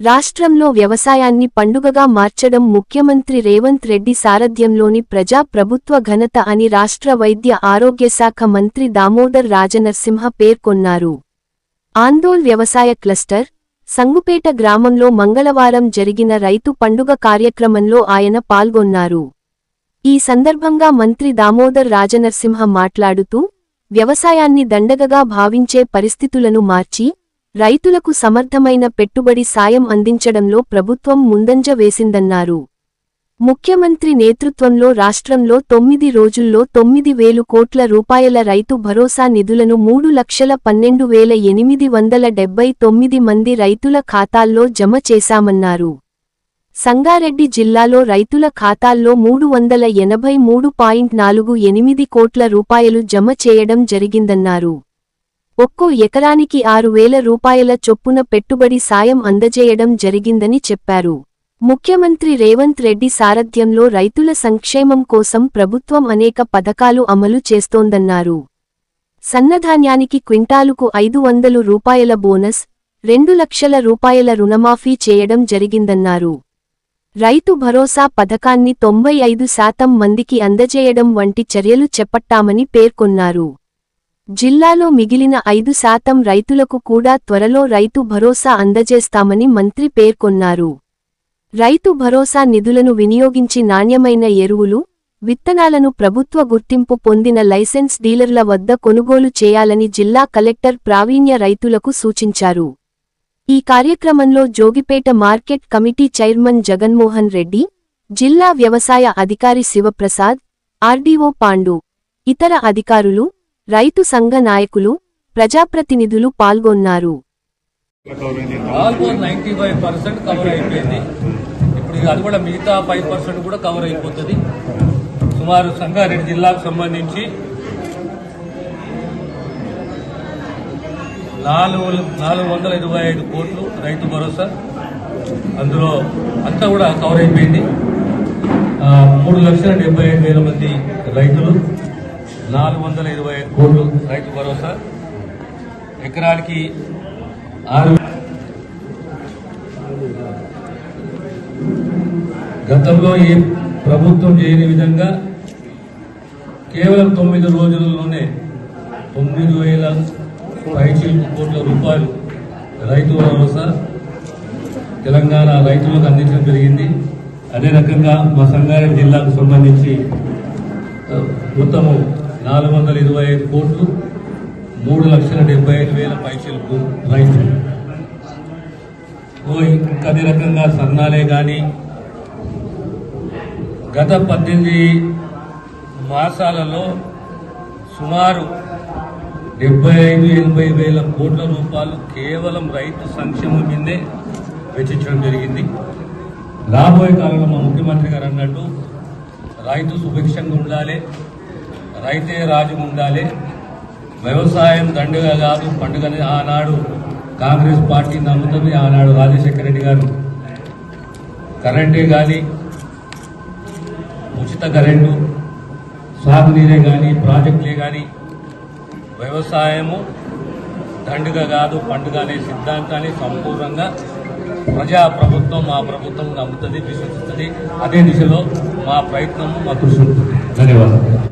రాష్ట్రంలో వ్యవసాయాన్ని పండుగగా మార్చడం ముఖ్యమంత్రి రేవంత్ రెడ్డి సారథ్యంలోని ప్రజా ప్రభుత్వ ఘనత అని రాష్ట్ర వైద్య ఆరోగ్య శాఖ మంత్రి దామోదర్ రాజనర్సింహ పేర్కొన్నారు. ఆందోళ్ వ్యవసాయ క్లస్టర్ సంగుపేట గ్రామంలో మంగళవారం జరిగిన రైతు పండుగ కార్యక్రమంలో ఆయన పాల్గొన్నారు. ఈ సందర్భంగా మంత్రి దామోదర్ రాజనర్సింహ మాట్లాడుతూ వ్యవసాయాన్ని దండగగా భావించే పరిస్థితులను మార్చి రైతులకు సమర్థమైన పెట్టుబడి సాయం అందించడంలో ప్రభుత్వం ముందంజ వేసిందన్నారు. ముఖ్యమంత్రి నేతృత్వంలో రాష్ట్రంలో తొమ్మిది రోజుల్లో తొమ్మిది వేలు కోట్ల రూపాయల రైతు భరోసా నిధులను మూడు లక్షల పన్నెండు వేల ఎనిమిది వందల డెబ్బై తొమ్మిది మంది రైతుల ఖాతాల్లో జమ చేశామన్నారు. సంగారెడ్డి జిల్లాలో రైతుల ఖాతాల్లో మూడు వందల ఎనభై మూడు పాయింట్ నాలుగు ఎనిమిది కోట్ల రూపాయలు జమ చేయడం జరిగిందన్నారు. ఒక్కో ఎకరానికి ఆరు వేల రూపాయల చొప్పున పెట్టుబడి సాయం అందజేయడం జరిగిందని చెప్పారు. ముఖ్యమంత్రి రేవంత్ రెడ్డి సారథ్యంలో రైతుల సంక్షేమం కోసం ప్రభుత్వం అనేక పథకాలు అమలు చేస్తోందన్నారు. సన్నధాన్యానికి క్వింటాలుకు ఐదు వందలు రూపాయల బోనస్ రెండు లక్షల రూపాయల రుణమాఫీ చేయడం జరిగిందన్నారు. రైతు భరోసా పథకాన్ని తొంభై ఐదు శాతం మందికి అందజేయడం వంటి చర్యలు చేపట్టామని పేర్కొన్నారు. జిల్లాలో మిగిలిన ఐదు శాతం రైతులకు కూడా త్వరలో రైతు భరోసా అందజేస్తామని మంత్రి పేర్కొన్నారు. రైతు భరోసా నిధులను వినియోగించి నాణ్యమైన ఎరువులు విత్తనాలను ప్రభుత్వ గుర్తింపు పొందిన లైసెన్స్ డీలర్ల వద్ద కొనుగోలు చేయాలని జిల్లా కలెక్టర్ ప్రావీణ్య రైతులకు సూచించారు. ఈ కార్యక్రమంలో Jogipet market committee chairman Jaganmohan Reddy జిల్లా వ్యవసాయ అధికారి శివప్రసాద్ ఆర్డీఓ పాండు ఇతర అధికారులు రైతు సంఘ నాయకులు ప్రజాప్రతినిధులు పాల్గొన్నారు. ఫైవ్ పర్సెంట్ కవర్ అయిపోయింది. ఇప్పుడు అది కూడా మిగతా ఫైవ్ పర్సెంట్ కూడా కవర్ అయిపోతుంది. సుమారు సంగారెడ్డి జిల్లాకు సంబంధించి నాలుగు నాలుగు వందల ఇరవై ఐదు కోట్లు రైతు భరోసా. అందులో అంతా కూడా కవర్ అయిపోయింది. మూడు లక్షల డెబ్బై ఐదు వేల మంది రైతులు. నాలుగు వందల ఇరవై ఐదు కోట్లు రైతు భరోసా. ఎకరానికి ఆరు గతంలో ఏ ప్రభుత్వం చేయని విధంగా కేవలం తొమ్మిది రోజులలోనే తొమ్మిది వేల ఐదు కోట్ల రూపాయలు రైతు భరోసా తెలంగాణ రైతులకు అందించడం జరిగింది. అదే రకంగా మా సంగారెడ్డి జిల్లాకు సంబంధించి మొత్తము నాలుగు వందల ఇరవై ఐదు కోట్లు మూడు లక్షల డెబ్బై ఐదు వేల పైసలకు రైతు ఓ ఇంకా అదే రకంగా సన్నాలే కానీ గత పద్దెనిమిది మాసాలలో సుమారు డెబ్బై ఐదు ఎనభై వేల కోట్ల రూపాయలు కేవలం రైతు సంక్షేమం మీదే వెచ్చించడం జరిగింది. రాబోయే కాలంలో మా ముఖ్యమంత్రి గారు అన్నట్టు రైతు సుభిక్షంగా ఉండాలి. రైతే రాజు ఉండాలి వ్యవసాయం దండుగా కాదు పండుగని ఆనాడు కాంగ్రెస్ పార్టీ నమ్ముతుంది ఆనాడు రాజశేఖర రెడ్డి గారు. కరెంటే కానీ ఉచిత కరెంటు సాగునీరే కానీ ప్రాజెక్టులే కానీ వ్యవసాయము దండుగ కాదు పండుగ అనే సిద్ధాంతాన్ని సంపూర్ణంగా ప్రజా ప్రభుత్వం మా ప్రభుత్వం నమ్ముతుంది విశ్వసిస్తుంది. అదే దిశలో మా ప్రయత్నము మా కృషి ఉంటుంది. ధన్యవాదాలు.